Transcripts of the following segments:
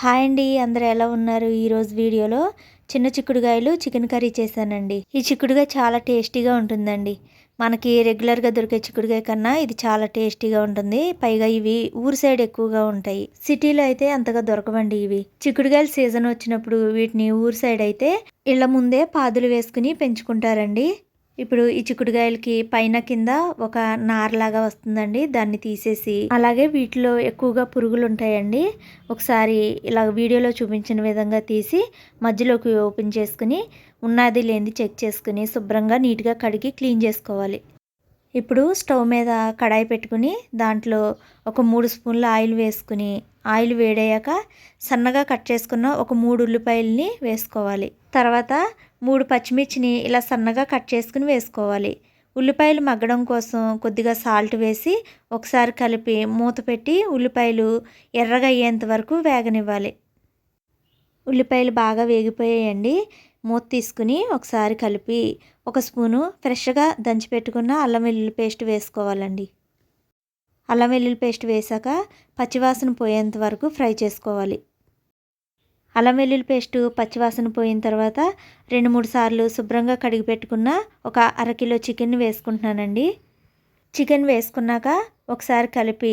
Hi అండి అందరు ఎలా ఉన్నారు? ఈరోజు వీడియోలో చిన్న చిక్కుడుగాయలు చికెన్ కర్రీ చేశానండి. ఈ చిక్కుడుగాయ చాలా టేస్టీగా ఉంటుందండి. మనకి రెగ్యులర్గా దొరికే చిక్కుడుగాయ కన్నా ఇది చాలా టేస్టీగా ఉంటుంది. పైగా ఇవి ఊరు సైడ్ ఎక్కువగా ఉంటాయి. సిటీలో అయితే అంతగా దొరకవండి ఇవి. చిక్కుడుగాయల సీజన్ వచ్చినప్పుడు వీటిని ఊరు సైడ్ అయితే ఇళ్ళ ముందే పాదులు వేసుకుని పెంచుకుంటారండి. ఇప్పుడు ఈ చిక్కుడుగాయలకి పైన కింద ఒక నారలాగా వస్తుందండి. దాన్ని తీసేసి అలాగే వీటిలో ఎక్కువగా పురుగులు ఉంటాయండి. ఒకసారి ఇలా వీడియోలో చూపించిన విధంగా తీసి మధ్యలోకి ఓపెన్ చేసుకుని ఉన్నది లేనిది చెక్ చేసుకుని శుభ్రంగా నీట్గా కడిగి క్లీన్ చేసుకోవాలి. ఇప్పుడు స్టవ్ మీద కడాయి పెట్టుకుని దాంట్లో ఒక మూడు స్పూన్ల ఆయిల్ వేసుకుని ఆయిల్ వేడయ్యాక సన్నగా కట్ చేసుకున్న ఒక మూడు ఉల్లిపాయలని వేసుకోవాలి. తర్వాత మూడు పచ్చిమిర్చిని ఇలా సన్నగా కట్ చేసుకుని వేసుకోవాలి. ఉల్లిపాయలు మగ్గడం కోసం కొద్దిగా సాల్ట్ వేసి ఒకసారి కలిపి మూత పెట్టి ఉల్లిపాయలు ఎర్రగా అయ్యేంత వరకు వేగనివ్వాలి. ఉల్లిపాయలు బాగా వేగిపోయాయండి. మూత తీసుకుని ఒకసారి కలిపి ఒక స్పూను ఫ్రెష్గా దంచి పెట్టుకున్న అల్లం వెల్లుల్లి పేస్ట్ వేసుకోవాలండి. అల్లం వెల్లుల్లి పేస్ట్ వేసాక పచ్చివాసన పోయేంత వరకు ఫ్రై చేసుకోవాలి. అల్లం వెల్లుల్లి పేస్టు పచ్చివాసన పోయిన తర్వాత రెండు మూడు సార్లు శుభ్రంగా కడిగి పెట్టుకున్న ఒక అరకిలో చికెన్ వేసుకుంటున్నానండి. చికెన్ వేసుకున్నాక ఒకసారి కలిపి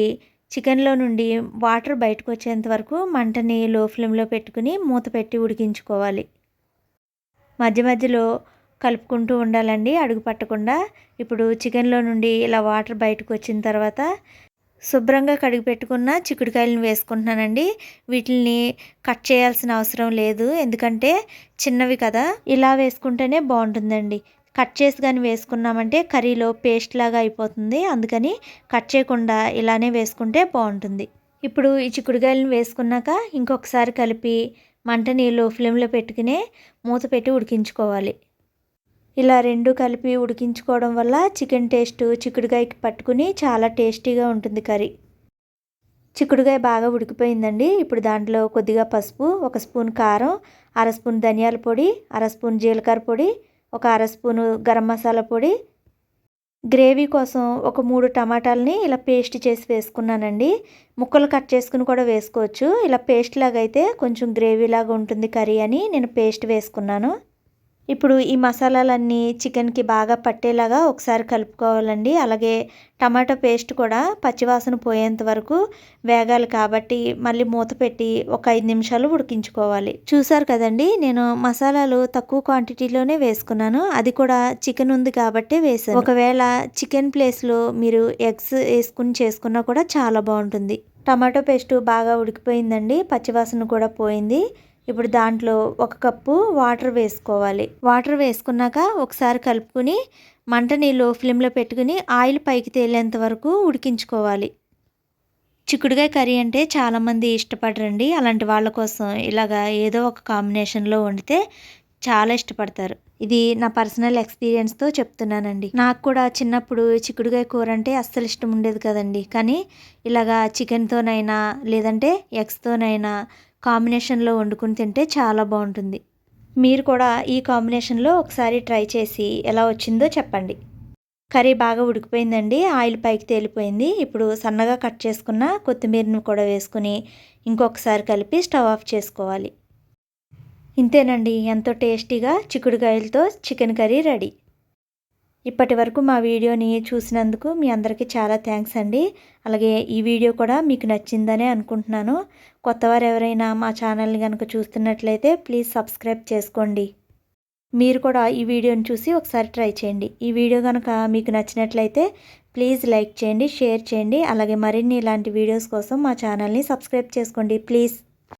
చికెన్లో నుండి వాటర్ బయటకు వచ్చేంత వరకు మంటని లో ఫ్లేమ్లో పెట్టుకుని మూత పెట్టి ఉడికించుకోవాలి. మధ్య మధ్యలో కలుపుకుంటూ ఉండాలండి అడుగు పట్టకుండా. ఇప్పుడు చికెన్లో నుండి ఇలా వాటర్ బయటకు వచ్చిన తర్వాత శుభ్రంగా కడిగి పెట్టుకున్న చిక్కుడుకాయలను వేసుకుంటున్నానండి. వీటిని కట్ చేయాల్సిన అవసరం లేదు ఎందుకంటే చిన్నవి కదా. ఇలా వేసుకుంటేనే బాగుంటుందండి. కట్ చేసి కానీ వేసుకున్నామంటే కర్రీలో పేస్ట్ లాగా అయిపోతుంది. అందుకని కట్ చేయకుండా ఇలానే వేసుకుంటే బాగుంటుంది. ఇప్పుడు ఈ చిక్కుడుకాయలను వేసుకున్నాక ఇంకొకసారి కలిపి మంటని లో ఫ్లేమ్లో పెట్టుకునే మూత పెట్టి ఉడికించుకోవాలి. ఇలా రెండు కలిపి ఉడికించుకోవడం వల్ల చికెన్ టేస్ట్ చిక్కుడుకాయకి పట్టుకుని చాలా టేస్టీగా ఉంటుంది కర్రీ. చిక్కుడుకాయ బాగా ఉడికిపోయిందండి. ఇప్పుడు దాంట్లో కొద్దిగా పసుపు ఒక స్పూన్ కారం అర స్పూన్ ధనియాల పొడి అర స్పూన్ జీలకర్ర పొడి ఒక అర స్పూను గరం మసాలా పొడి గ్రేవీ కోసం ఒక మూడు టమాటాలని ఇలా పేస్ట్ చేసి వేసుకున్నానండి. ముక్కలు కట్ చేసుకుని కూడా వేసుకోవచ్చు. ఇలా పేస్ట్ లాగా అయితే కొంచెం గ్రేవీ లాగా ఉంటుంది కర్రీ అని నేను పేస్ట్ వేసుకున్నాను. ఇప్పుడు ఈ మసాలాలన్నీ చికెన్కి బాగా పట్టేలాగా ఒకసారి కలుపుకోవాలండి. అలాగే టమాటో పేస్ట్ కూడా పచ్చివాసన పోయేంత వరకు వేగాలి కాబట్టి మళ్ళీ మూత పెట్టి ఒక ఐదు నిమిషాలు ఉడికించుకోవాలి. చూసారు కదండి నేను మసాలాలు తక్కువ క్వాంటిటీలోనే వేసుకున్నాను. అది కూడా చికెన్ ఉంది కాబట్టి వేసాను ఒకవేళ చికెన్ ప్లేస్లో మీరు ఎగ్స్ వేసుకుని చేసుకున్నా కూడా చాలా బాగుంటుంది. టమాటో పేస్ట్ బాగా ఉడికిపోయిందండి పచ్చివాసన కూడా పోయింది. ఇప్పుడు దాంట్లో ఒక కప్పు వాటర్ వేసుకోవాలి. వాటర్ వేసుకున్నాక ఒకసారి కలుపుకుని మంటని లో ఫ్లేమ్లో పెట్టుకుని ఆయిల్ పైకి తేలేంత వరకు ఉడికించుకోవాలి. చిక్కుడుగాయ కర్రీ అంటే చాలామంది ఇష్టపడరండి. అలాంటి వాళ్ళ కోసం ఇలాగా ఏదో ఒక కాంబినేషన్లో వండితే చాలా ఇష్టపడతారు. ఇది నా పర్సనల్ ఎక్స్పీరియన్స్తో చెప్తున్నానండి. నాకు కూడా చిన్నప్పుడు చిక్కుడుగాయ కూర అంటే అస్సలు ఇష్టం ఉండేది కదండి. కానీ ఇలాగా చికెన్తోనైనా లేదంటే ఎగ్స్తోనైనా కాంబినేషన్లో వండుకుని తింటే చాలా బాగుంటుంది. మీరు కూడా ఈ కాంబినేషన్లో ఒకసారి ట్రై చేసి ఎలా వచ్చిందో చెప్పండి. కర్రీ బాగా ఉడికిపోయిందండి ఆయిల్ పైకి తేలిపోయింది. ఇప్పుడు సన్నగా కట్ చేసుకున్న కొత్తిమీరను కూడా వేసుకుని ఇంకొకసారి కలిపి స్టవ్ ఆఫ్ చేసుకోవాలి. ఇంతేనండి ఎంతో టేస్టీగా చిక్కుడుకాయలతో చికెన్ కర్రీ రెడీ. ఇప్పటి వరకు మా వీడియోని చూసినందుకు మీ అందరికీ చాలా థ్యాంక్స్ అండి. అలాగే ఈ వీడియో కూడా మీకు నచ్చిందనే అనుకుంటున్నాను. కొత్తవారు ఎవరైనా మా ఛానల్ని కనుక చూస్తున్నట్లయితే ప్లీజ్ సబ్స్క్రైబ్ చేసుకోండి. మీరు కూడా ఈ వీడియోని చూసి ఒకసారి ట్రై చేయండి. ఈ వీడియో కనుక మీకు నచ్చినట్లయితే ప్లీజ్ లైక్ చేయండి షేర్ చేయండి. అలాగే మరిన్ని ఇలాంటి వీడియోస్ కోసం మా ఛానల్ని సబ్స్క్రైబ్ చేసుకోండి ప్లీజ్.